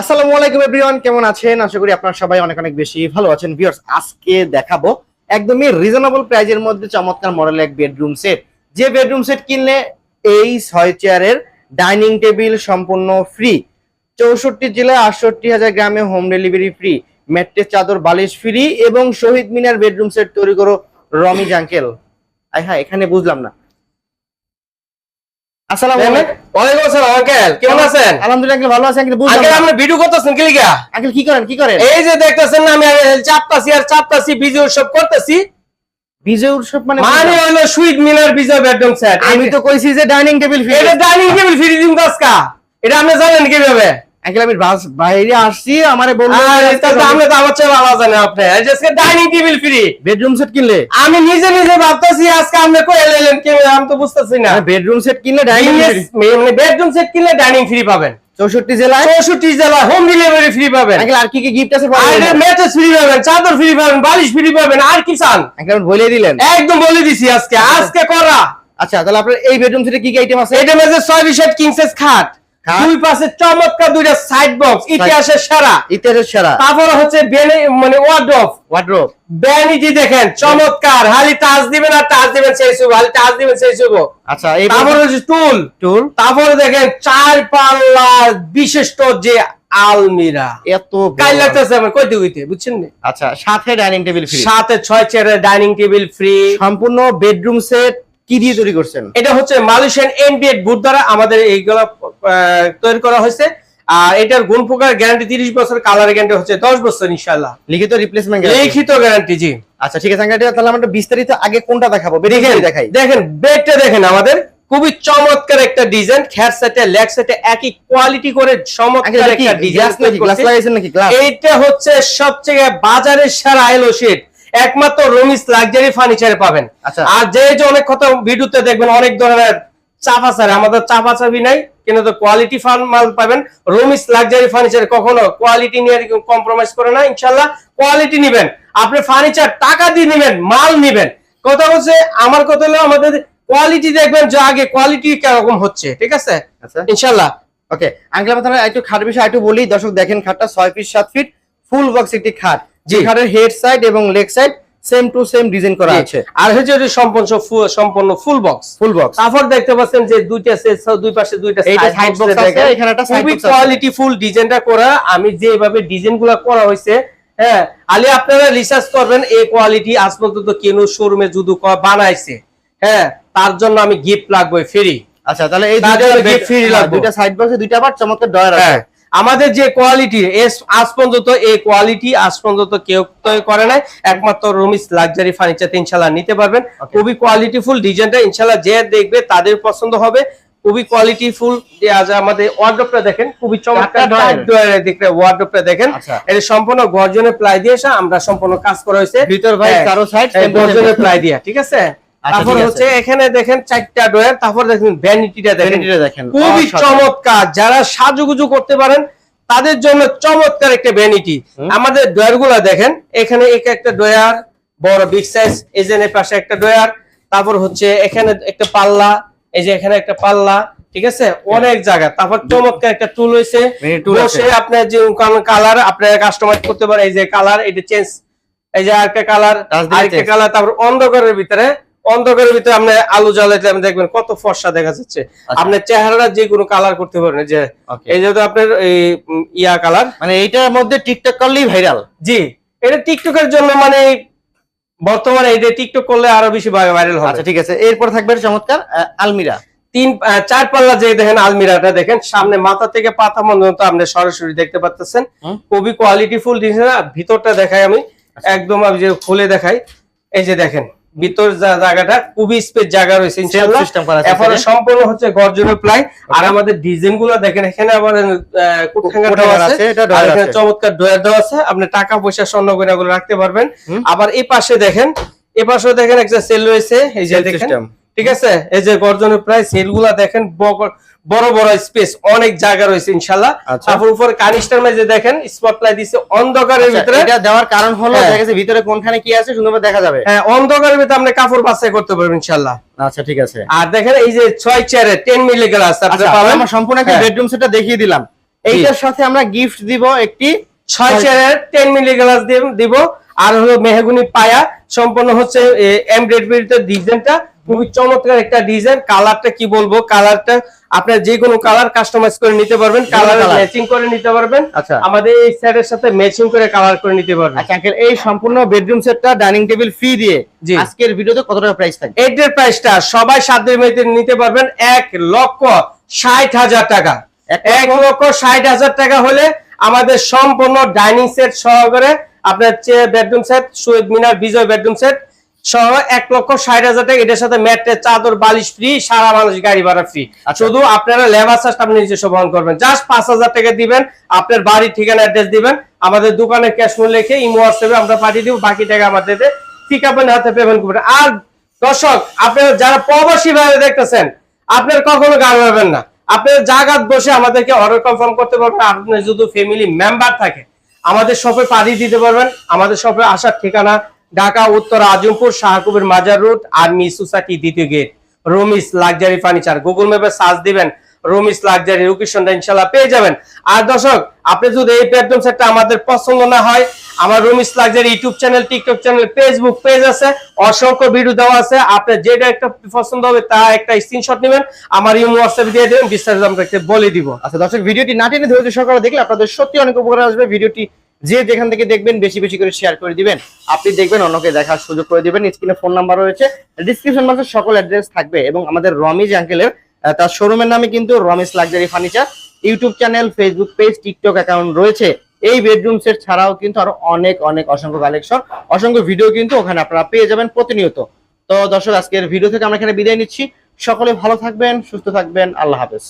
আসসালামু আলাইকুম এভরিওয়ান, কেমন আছেন? আশা করি আপনারা সবাই অনেক অনেক বেশি ভালো আছেন। ভিউয়ার্স আজকে দেখাবো একদমই রিজনেবল প্রাইজের মধ্যে চমৎকার মডেলের এক বেডরুম সেট যে বেডরুম সেট কিনলে এই ছয় চেয়ারের ডাইনিং টেবিল সম্পূর্ণ ফ্রি চৌষট্টি জেলায় আটষট্টি হাজার গ্রামে হোম ডেলিভারি ফ্রি ম্যাট্রেস চাদর, বালিশ ফ্রি এবং শহীদ মিনার বেডরুম সেট তৈরি করো রমি জাঙ্কেল। আই হ্যাঁ এখানে বুঝলাম না। আসসালামু আলাইকুম। ওয়ালাইকুম আসসালাম আঙ্কেল কেমন আছেন? আলহামদুলিল্লাহ uncle ভালো আছেন কিন্তু বুঝলাম আঙ্কেল না। ভিডিও করতেছেন কি লিগা? আঙ্কেল কি করেন কি করেন? এই যে দেখতেছেন না আমি চাপতাছি আর চাপতাছি বিজয় উৎসব করতেছি। বিজয় উৎসব মানে মানে হলো সুইট মিনার বিজয় বেডরুম সেট আমি তো কইছি যে ডাইনিং টেবিল ফ্রি এটা ডাইনিং টেবিল ফ্রি দিন এটা আপনি জানেন কীভাবে? আঙ্কেল আমি বাস বাইরে আসছি আমারে বলল আরে তো আমার চেয়ে ভালো জানেন আপনি। এই dining table free bedroom set কিনলে? আমি নিজে নিজে ভাবতেছি আজকে আপনি কই এলেন কি আমি তো বুঝতেছি না। বেডরুম সেট কিনলে ডাইনিং মানে বেডরুম সেট কিনলে ডাইনিং ফ্রি পাবেন। চৌষট্টি জেলায়? চৌষট্টি জেলা হোম ডেলিভারি ফ্রি পাবেন। আর কি কি গিফট আছে ম্যাট্রেস ফ্রি পাবেন চাদর ফ্রি পাবেন বালিশ ফ্রি পাবেন আর কি চান? বলে দিলেন। একদম বলে দিছি আজকে আজকে করা। আচ্ছা তাহলে আপনার এই বেডরুম সেটে কি কি আইটেম আছে? এটা মেজে ছয় বিশেট কিংসেস খাট। দুই পাশে চমৎকার দুইটা সাইড বক্স ইতিহাসের সেরা। ইতিহাসের সেরা। তারপরে হচ্ছে বেনে- মানে ওয়ার্ডরোব ওয়ার্ড্রোব ব্যানিটি দেখেন চমৎকার। হালি টাচ দিবেন আর টাচ দিবেন সেই শুভ হালি টাচ দিবেন সেই শুভ। আচ্ছা এই তারপরে হচ্ছে টুল। টুল? তারপরে দেখেন চার পাল্লা বিশিষ্ট যে আলমিরা। এত। কাল লাগতেছে আমার কইতে কইতে বুঝছেন নি? আচ্ছা সাথে ডাইনিং টেবিল ফ্রি সাথে ছয় চেয়ারের ডাইনিং টেবিল ফ্রি সম্পূর্ণ বেডরুম সেট কি দিয়ে তৈরি করছেন? এটা হচ্ছে মালয়েশিয়ান এনবিএড বুট দ্বারা আমাদের এইগুলো তৈরি করা হয়েছে। আর এটার গুণ প্রকার গ্যারান্টি তিরিশ বছর কালার গ্যারান্টি হচ্ছে দশ বছর ইনশাল্লাহ লিখিত রিপ্লেসমেন্ট লিখিত গ্যারান্টি জি। আচ্ছা ঠিক আছে তাহলে আমরা বিস্তারিত আগে কোনটা দেখাবো? দেখেন দেখাই। দেখেন বেডটা দেখেন আমাদের। খুবই চমৎকার একটা ডিজাইন খ্যার সেটে লেগ সেটে একই কোয়ালিটি করে চমৎকার কি? একটা ডিজাইন এইটা হচ্ছে সবচেয়ে বাজারের সেরা এলো শিট একমাত্র রমিস লাক্সারি ফার্নিচারে পাবেন। আচ্ছা। আর যে যে অনেক কথা ভিডিওতে দেখবেন অনেক ধরনের চাপা আমাদের চাপা চাবি নাই কিন্তু তো কোয়ালিটি মাল পাবেন। রমিস লাক্সারি ফার্নিচার কখনো কোয়ালিটি নিয়ে কম্প্রোমাইজ করে না ইনশাল্লাহ কোয়ালিটি নিবেন। আপনি ফার্নিচার টাকা দিয়ে নিবেন মাল নিবেন। কথা হচ্ছে আমার কথা হলো আমাদের কোয়ালিটি দেখবেন যে আগে কোয়ালিটি কীরকম হচ্ছে ঠিক আছে? আচ্ছা। ইনশাল্লাহ ওকে আঙ্কেল আপনারা একটু খাট বিষয় একটু বলি দর্শক দেখেন খাটটা ছয় ফিট সাত ফিট ফুল বক্স একটি খাট। যে জি। খাটের হেড সাইড এবং leg side same to same design করা আছে। আর হচ্ছে সম্পূর্ণ সম্পূর্ণ ফুল বক্স ফুল বক্স তারপর দেখতে পাচ্ছেন যে দুইটা দুই পাশে দুইটা box box আছে, এখানে একটা box আছে। কোয়ালিটি ফুল ডিজাইনটা করা। আমি যেভাবে ডিজাইনগুলা করা হয়েছে হ্যাঁ আলি আপনারা রিসার্চ করবেন এই কোয়ালিটি আজ পর্যন্ত কেন শোরুমে যুদু বানাইছে। হ্যাঁ তার জন্য আমি গিফট লাগবে ফ্রি আচ্ছা তাহলে এই দুইটা gift free হ্যাঁ, লাগবে। দুইটা সাইড বক্সে দুইটা আবার চমৎকার ডয়ার আছে। হ্যাঁ আমাদের যে কোয়ালিটি আজ পর্যন্ত এই কোয়ালিটি আজ পর্যন্ত কেউ করে নাই। একমাত্র রমিস লাক্সারি ফার্নিচার ইনশাল্লাহ নিতে পারবেন. খুবই কোয়ালিটিফুল ডিজাইনটা ইনশাল্লাহ যে দেখবে তাদের পছন্দ হবে। খুবই কোয়ালিটিফুল আজ আমাদের ওয়ার্ডরোবটা দেখেন খুবই চমৎকার। ডয়ারের ওয়ার্ডরোবটা দেখেন। আচ্ছা। এটা সম্পূর্ণ গর্জনে প্লাই দিয়ে আমরা সম্পূর্ণ কাজ করা হয়েছে। ভিতর ভাই হ্যাঁ, চারো সাইড এই গর্জনে প্লাই দিয়া ঠিক আছে? তারপর হচ্ছে এখানে দেখেন চারটা ডয়ার তারপর দেখেন ভ্যানিটিটা দেখেন। দেখেন। খুবই। চমৎকার। যারা সাজুগুজু করতে পারেন তাদের জন্য চমৎকার একটা ভ্যানিটি। আমাদের ডয়ারগুলা দেখেন এখানে এক একটা ডয়ার বড় বিগ সাইজ এজেনের পাশে একটা ডয়ার তারপর হচ্ছে এখানে একটা পাল্লা এই যে এখানে একটা পাল্লা ঠিক আছে? অনেক জায়গা। তারপর চমৎকার একটা টুল হয়েছে। বসে আপনার যে কালার আপনার কাস্টমাইজ করতে পারেন। এই যে কালার এটা চেঞ্জ এই যে আরেকটা কালার আরেকটা কালার তারপর অন্ধকারের ভিতরে অন্ধকারের ভিতরে আপনি আলু জ্বালাইতে আপনি দেখবেন কত ফর্সা দেখা যাচ্ছে। আপনার চেহারাটা যে কোনো কালার করতে পারেন যে এই যেহেতু আপনার এই ইয়া কালার মানে এইটার মধ্যে টিকটক করলেই ভাইরাল জি এটা টিকটকের জন্য মানে বর্তমানে এই যে টিকটক করলে আরও বেশি ভাইরাল হবে। আচ্ছা ঠিক আছে। এরপর থাকবে চমৎকার আলমিরা। তিন চার পাল্লা যে দেখেন আলমিরাটা দেখেন সামনে মাথা থেকে পাতা পর্যন্ত আপনি সরাসরি দেখতে পাচ্ছেন খুবই কোয়ালিটি ফুল ডিজাইন ভিতরটা দেখাই আমি একদম আমি যে খুলে দেখাই এই যে দেখেন। ভিতর যা- জায়গাটা খুবই স্পেস জায়গা রয়েছে ইনশাআল্লাহ। system করা আছে এখানে। সম্পূর্ণ হচ্ছে গর্জনের প্লাই। আর আমাদের ডিজাইনগুলো দেখেন এখানে আবার আছে, আছে আর এখানে চমৎকার ডয়ার দেওয়া আছে। আপনি টাকা পয়সা স্বর্ণ গয়নাগুলো রাখতে পারবেন। আবার এই পাশে দেখেন এই পাশেও দেখেন একটা সেল রয়েছে এই যে দেখেন। ঠিক আছে? এই যে গর্জনের প্রায় সেলগুলা দেখেন বড় বড় স্পেস অনেক জায়গা রয়েছে ইনশাল্লাহ আচ্ছা। তারপর উপরে কানিস্টার মাঝে দেখেন স্পটলাইট দিছে অন্ধকারের আচ্ছা, ভিতরে। এটা দেওয়ার কারণ হলো হ্যাঁ। ভিতরে কোনখানে কি আছে সুন্দরভাবে দেখা যাবে। হ্যাঁ অন্ধকারের ভিতরে আপনি কাপড় বাছাই করতে পারবেন ইনশাল্লাহ আচ্ছা ঠিক আছে। আর দেখেন এই যে ছয় চেয়ারে মিলি গ্লাস আপনি আচ্ছা পাবেন। আমরা সম্পূর্ণ একটা হ্যাঁ। বেডরুম সেটটা দেখিয়ে দিলাম। এইটার সাথে আমরা গিফট দিব একটি ছয় চেয়ারের টেন মিলি গ্লাস দিব। আর হলো মেহগুনি পায়া সম্পূর্ণ হচ্ছে এমব্রয়ডারিতে ডিজাইনটা খুবই চমৎকার একটা ডিজাইন কালারটা কি বলব? কালারটা আপনার যে কোনো কালার কাস্টমাইজ করে নিতে পারবেন কালার ম্যাচিং করে নিতে পারবেন। আচ্ছা। আমাদের এই সেটের সাথে ম্যাচিং করে কালার করে নিতে পারবেন। আচ্ছা আঙ্কেল এই সম্পূর্ণ বেডরুম সেটটা ডাইনিং টেবিল ফ্রি দিয়ে জি। আজকের ভিডিওতে কত টাকা প্রাইস থাকবে? এটার প্রাইসটা সবাই সাধ্যের মধ্যে নিতে পারবেন। এক লক্ষ ষাট হাজার টাকা। এক লক্ষ- এক লক্ষ ষাট হাজার টাকা হলে আমাদের সম্পূর্ণ ডাইনিং সেট সহকারে আপনার bedroom set Shahid Minar Bijoy bedroom set সহ এক লক্ষ ষাট হাজার টাকা এটার সাথে ম্যাট্রেস চাদর বালিশ ফ্রি সারা মানুষ গাড়ি ভাড়া ফ্রি আচ্ছা। শুধু আপনারা লেবার চার্জ আপনি নিজস্ব বহন করবেন। জাস্ট পাঁচ হাজার টাকা দিবেন আপনার বাড়ির ঠিকানা অ্যাড্রেস দিবেন আমাদের দোকানের ক্যাশ মূল্য লিখে ইমো হোয়াটসঅ্যাপে আমরা পাঠিয়ে দিব বাকি টাকা আমাদের ঠিক আপনার হাতে পেমেন্ট করবেন। আর দর্শক আপনারা যারা প্রবাসী বাইরে দেখতেছেন আপনার কখনো গান পাবেন না। আপনার জায়গাত বসে আমাদেরকে অর্ডার কনফার্ম করতে পারবেন আপনার যদি ফ্যামিলি মেম্বার থাকে আমাদের শপে পাঠিয়ে দিতে পারবেন আমাদের শপে আসার ঠিকানা ঢাকা, উত্তর, আজমপুর, শাহকুবের মাজার রোড আর্মি সোসাইটি দ্বিতীয় gate. Ramis luxury furniture. Google ম্যাপে সার্চ দিবেন, রমিস লাক্সারি লোকেশনটা ইনশাল্লাহ পেয়ে যাবেন। আর দর্শক, আপনি যদি এই বেডরুম সেটটা আমাদের পছন্দ না হয়, আমার Ramis luxury YouTube channel TikTok channel Facebook page আছে, অসংখ্য ভিডিও দেওয়া আছে। আপনার যেটা একটা পছন্দ হবে, তা একটা স্ক্রিনশট নেবেন, আমার ইমো হোয়াটসঅ্যাপ দিয়ে দেবেন, বিস্তারিত আমরা বলে দিব। আচ্ছা দর্শক, ভিডিওটি না টেনে ধৈর্য সহকারে দেখলে আপনাদের সত্যি অনেক উপকার আসবে। ভিডিওটি যে যেখান থেকে দেখবেন, বেশি বেশি করে শেয়ার করে দিবেন। আপনি দেখবেন অন্যকে দেখার সুযোগ করে দিবেন। স্ক্রিনে ফোন নাম্বার রয়েছে। ডিসক্রিপশন বক্সে সকল অ্যাড্রেস থাকবে এবং আমাদের রমিজ আঙ্কেলের তার শোরুমের নামে কিন্তু Ramiz luxury furniture YouTube channel Facebook page TikTok account রয়েছে। এই বেডরুম সেট ছাড়াও কিন্তু আরও অনেক অনেক অসংখ্য কালেকশন অসংখ্য ভিডিও কিন্তু ওখানে আপনারা পেয়ে যাবেন প্রতিনিয়ত। তো দর্শক, আজকের ভিডিও থেকে আমরা এখানে বিদায় নিচ্ছি। সকলে ভালো থাকবেন, সুস্থ থাকবেন। আল্লাহ হাফেজ।